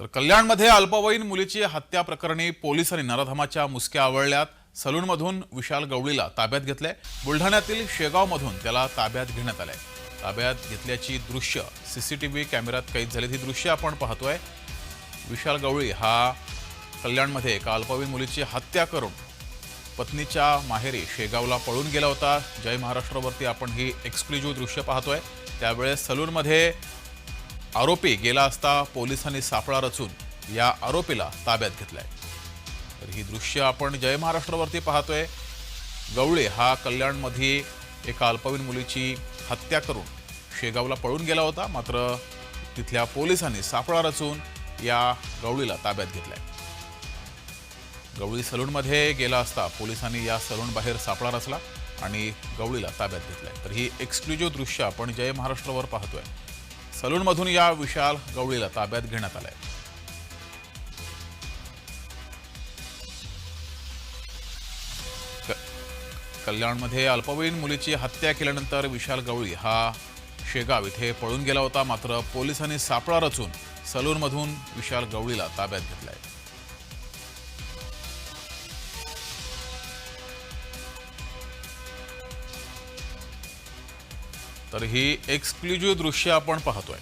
तर कल्याणमध्ये अल्पवयीन मुलीची हत्या प्रकरणी पोलिसांनी नराधमाच्या मुसक्या आवळल्यात. सलूनमधून विशाल गवळीला ताब्यात घेतलंय. बुलढाण्यातील शेगावमधून त्याला ताब्यात घेण्यात आलंय. ताब्यात घेतल्याची दृश्य सीसीटीव्ही कॅमेऱ्यात कैद झाली ही दृश्य आपण पाहतोय. विशाल गवळी हा कल्याणमध्ये एका अल्पवयीन मुलीची हत्या करून पत्नीच्या माहेरी शेगावला पळून गेला होता. जय महाराष्ट्रावरती आपण ही एक्सक्लुझिव्ह दृश्य पाहतोय. त्यावेळेस सलूनमध्ये आरोपी गेला असता पोलिसांनी सापळा रचून या आरोपीला ताब्यात घेतलाय. तर ही दृश्य आपण जय महाराष्ट्रावरती पाहतोय. गवळे हा कल्याणमध्ये एका अल्पवयीन मुलीची हत्या करून शेगावला पळून गेला होता मात्र तिथल्या पोलिसांनी सापळा रचून या गवळीला ताब्यात घेतलाय. गवळी सलूनमध्ये गेला असता पोलिसांनी या सलून बाहेर सापळा रचला आणि गवळीला ताब्यात घेतलाय. तर ही एक्सक्लुझिव्ह दृश्य आपण जय महाराष्ट्रावर पाहतोय. सलूनमधून या विशाल गवळीला ताब्यात घेण्यात आलंय. क- कल्याणमध्ये अल्पवयीन मुलीची हत्या केल्यानंतर विशाल गवळी हा शेगाव इथे पळून गेला होता मात्र पोलिसांनी सापळा रचून सलूनमधून विशाल गवळीला ताब्यात घेतलाय. तर ही एक्सक्लुझिव्ह दृश्य आपण पाहतोय.